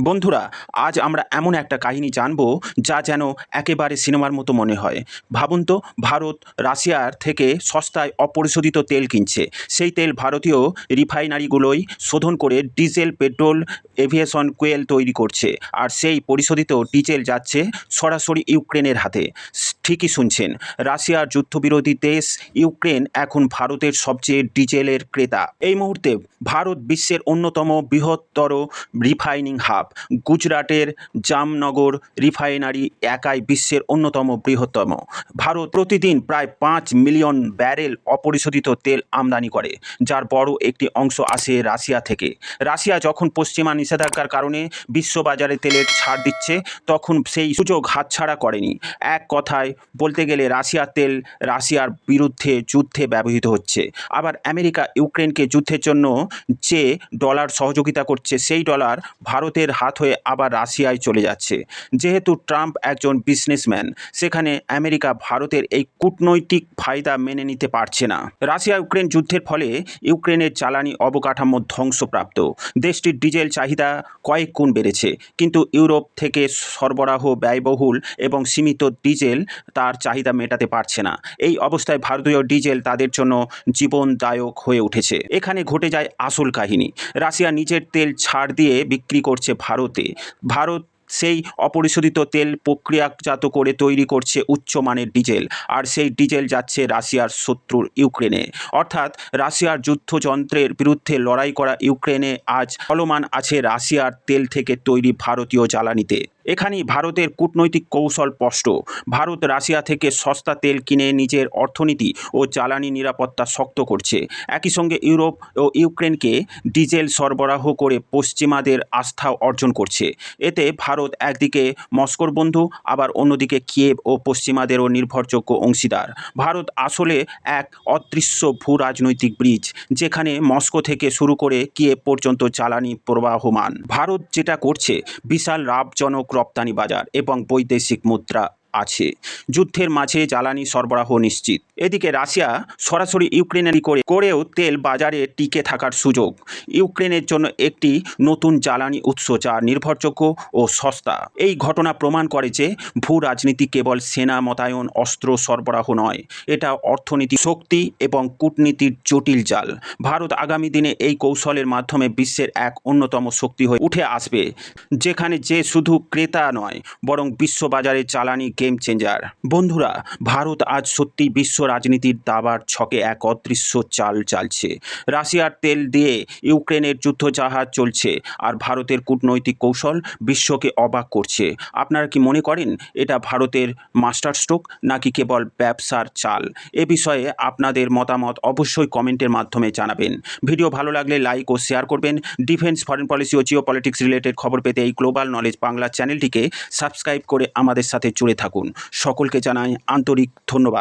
বন্ধুরা, আজ আমরা এমন একটা কাহিনী জানব যা যেন একেবারে সিনেমার মতো মনে হয়। ভাবুন তো, ভারত রাশিয়ার থেকে সস্তায় অপরিশোধিত তেল কিনছে। সেই তেল ভারতীয় রিফাইনারিগুলোই শোধন করে ডিজেল, পেট্রোল, এভিয়েশন, কোয়েল তৈরি করছে। আর সেই পরিশোধিত ডিজেল যাচ্ছে সরাসরি ইউক্রেনের হাতে। ঠিকই শুনছেন, রাশিয়ার যুদ্ধবিরোধী দেশ ইউক্রেন এখন ভারতের সবচেয়ে ডিজেলের ক্রেতা। এই মুহূর্তে ভারত বিশ্বের অন্যতম বৃহত্তর রিফাইনিং হাব। গুজরাটের জামনগর রিফাইনারি একাই বিশ্বের অন্যতম বৃহত্তম। ভারত প্রতিদিন প্রায় পাঁচ মিলিয়ন ব্যারেল অপরিশোধিত তেল আমদানি করে, যার বড় একটি অংশ আসে রাশিয়া থেকে। রাশিয়া যখন পশ্চিমা নিষেধাজ্ঞার কারণে বিশ্ববাজারে তেলের ছাড় দিচ্ছে, তখন সেই সুযোগ হাতছাড়া করেনি। এক কথায় বলতে গেলে রাশিয়ার তেল রাশিয়ার বিরুদ্ধে যুদ্ধে ব্যবহৃত হচ্ছে। আবার আমেরিকা ইউক্রেনকে যুদ্ধের জন্য যে ডলার সহযোগিতা করছে, সেই ডলার ভারতের হাত হয়ে আবার রাশিয়ায় চলে যাচ্ছে। যেহেতু ট্রাম্প একজন বিজনেসম্যান সেখানে আমেরিকা ভারতের এই কূটনৈতিক ফায়দা মেনে নিতে পারছে না। রাশিয়া ইউক্রেন যুদ্ধের ফলে ইউক্রেনের জ্বালানি অবকাঠামো ধ্বংসপ্রাপ্ত। দেশটির ডিজেল চাহিদা কয়েক গুণ বেড়েছে, কিন্তু ইউরোপ থেকে সরবরাহ ব্যয়বহুল এবং সীমিত ডিজেল তার চাহিদা মেটাতে পারছে না। এই অবস্থায় ভারতীয় ডিজেল তাদের জন্য জীবনদায়ক হয়ে উঠেছে। এখানে ঘটে যায় আসল কাহিনী। রাশিয়া নিজের তেল ছাড় দিয়ে বিক্রি করছে ভারতে। ভারত সেই অপরিশোধিত তেল প্রক্রিয়াজাত করে তৈরি করছে উচ্চমানের ডিজেল, আর সেই ডিজেল যাচ্ছে রাশিয়ার শত্রুর ইউক্রেনে। অর্থাৎ রাশিয়ার যুদ্ধযন্ত্রের বিরুদ্ধে লড়াই করা ইউক্রেনে আজ চলমান আছে রাশিয়ার তেল থেকে তৈরি ভারতীয় জ্বালানিতে। এখানেই ভারতের কূটনৈতিক কৌশল স্পষ্ট। ভারত রাশিয়া থেকে সস্তা তেল কিনে নিজের অর্থনীতি ও জ্বালানি নিরাপত্তা শক্ত করছে। একই সঙ্গে ইউরোপ ও ইউক্রেনকে ডিজেল সরবরাহ করে পশ্চিমাদের আস্থা অর্জন করছে। এতে ভারত একদিকে মস্কোর বন্ধু, আবার অন্যদিকে কিয়েভ ও পশ্চিমাদেরও নির্ভরযোগ্য অংশীদার। ভারত আসলে এক অদৃশ্য ভূ রাজনৈতিক ব্রিজ, যেখানে মস্কো থেকে শুরু করে কিয়েভ পর্যন্ত জ্বালানি প্রবাহমান। ভারত যেটা করছে, বিশাল লাভজনক রপ্তানি বাজার এবং বৈদেশিক মুদ্রা। আছে। যুদ্ধের মাঝে জ্বালানি সরবরাহ নিশ্চিত। এদিকে রাশিয়া সরাসরি ইউক্রেনের করে করেও তেল বাজারে টিকে থাকার সুযোগ। ইউক্রেনের জন্য একটি নতুন জ্বালানি উৎস যা নির্ভরযোগ্য ও সস্তা। এই ঘটনা প্রমাণ করে যে ভূ রাজনীতি কেবল সেনা, মোতায়েন, অস্ত্র সরবরাহ নয়। এটা অর্থনীতি শক্তি এবং কূটনীতির জটিল জাল। ভারত আগামী দিনে এই কৌশলের মাধ্যমে বিশ্বের এক অন্যতম শক্তি হয়ে উঠে আসবে। যেখানে যে শুধু ক্রেতা নয়, বরং বিশ্ববাজারে জ্বালানি গেম চেঞ্জার বন্ধুরা, ভারত আজ সত্যি বিশ্ব রাজনীতির দাবার ছকে এক অদৃশ্য চাল চালছে। রাশিয়ার তেল দিয়ে ইউক্রেনের যুদ্ধ যুদ্ধজাহাজ চলছে আর ভারতের কূটনৈতিক কৌশল বিশ্বকে অবাক করছে। আপনারা কি মনে করেন এটা ভারতের মাস্টার স্ট্রোক নাকি কেবল ব্যবসার চাল? এ বিষয়ে আপনাদের মতামত অবশ্যই কমেন্টের মাধ্যমে জানাবেন। ভিডিও ভালো লাগলে লাইক ও শেয়ার করবেন। ডিফেন্স ফরেন পলিসি ও জিও পলিটিক্স রিলেটেড খবর পেতে এই গ্লোবাল নলেজ বাংলা চ্যানেলটিকে সাবস্ক্রাইব করে আমাদের সাথে জুড়ে থাকুন। সকলকে জানাই আন্তরিক ধন্যবাদ।